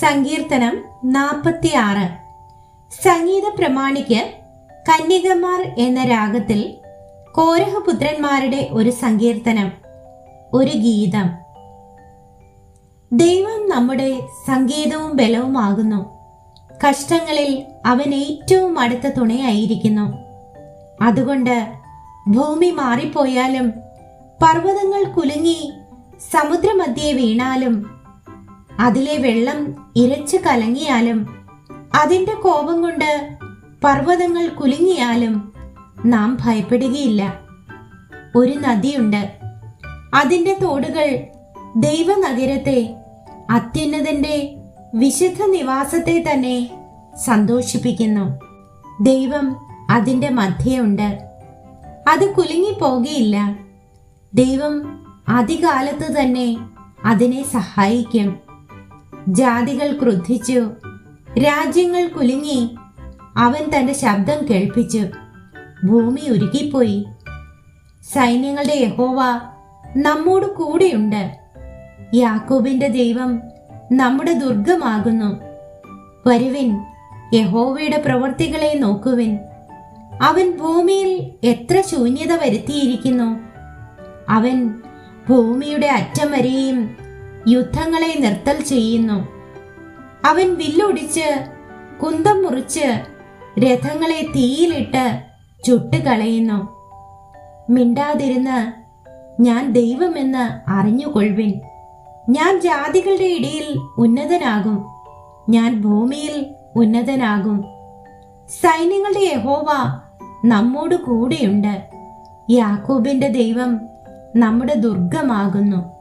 സങ്കീർത്തനം നാൽപ്പത്തിയാറ് സംഗീത പ്രമാണിക്ക് കന്യകമാർ എന്ന രാഗത്തിൽ കോരഹപുത്രന്മാരുടെ ഒരു സങ്കീർത്തനം ഒരു ഗീതം. ദൈവം നമ്മുടെ സംഗീതവും ബലവുമാകുന്നു. കഷ്ടങ്ങളിൽ അവൻ ഏറ്റവും അടുത്ത തുണയായിരിക്കുന്നു. അതുകൊണ്ട് ഭൂമി മാറിപ്പോയാലും പർവതങ്ങൾ കുലുങ്ങി സമുദ്രമധ്യേ വീണാലും അതിലെ വെള്ളം ഇരച്ചു കലങ്ങിയാലും അതിന്റെ കോപം കൊണ്ട് പർവതങ്ങൾ കുലുങ്ങിയാലും നാം ഭയപ്പെടുകയില്ല. ഒരു നദിയുണ്ട്. അതിന്റെ തോടുകൾ ദൈവനഗരത്തെ അത്യുന്നതന്റെ വിശുദ്ധ നിവാസത്തെ തന്നെ സന്തോഷിപ്പിക്കുന്നു. ദൈവം അതിന്റെ മധ്യയുണ്ട് അത് കുലുങ്ങിപ്പോകുകയില്ല ദൈവം അതികാലത്ത് തന്നെ അതിനെ സഹായിക്കും. ജാതികൾ ക്രുദ്ധിച്ചു. രാജ്യങ്ങൾ കുലുങ്ങി. അവൻ തന്റെ ശബ്ദം കേൾപ്പിച്ചു. ഭൂമി ഉരുകിപ്പോയി. സൈന്യങ്ങളുടെ യഹോവ നമ്മോട് കൂടെയുണ്ട്. യാക്കോബിന്റെ ദൈവം നമ്മുടെ ദുർഗമാകുന്നു. വരുവിൻ യഹോവയുടെ പ്രവൃത്തികളെ നോക്കുവിൻ. അവൻ ഭൂമിയിൽ എത്ര ശൂന്യത വരുത്തിയിരിക്കുന്നു. അവൻ ഭൂമിയുടെ അറ്റം വരെയും യുദ്ധങ്ങളെ നിർത്തൽ ചെയ്യുന്നു. അവൻ വില്ലൊടിച്ച് കുന്തം മുറിച്ച് രഥങ്ങളെ തീയിലിട്ട് ചുട്ടുകളയുന്നു. മിണ്ടാതിരുന്ന് ഞാൻ ദൈവമെന്ന് അറിഞ്ഞുകൊള്ളുവിൻ. ഞാൻ ജാതികളുടെ ഇടയിൽ ഉന്നതനാകും. ഞാൻ ഭൂമിയിൽ ഉന്നതനാകും. സൈന്യങ്ങളുടെ യഹോവ നമ്മോട് കൂടെയുണ്ട്. യാക്കോബിന്റെ ദൈവം നമ്മുടെ ദുർഗമാകുന്നു.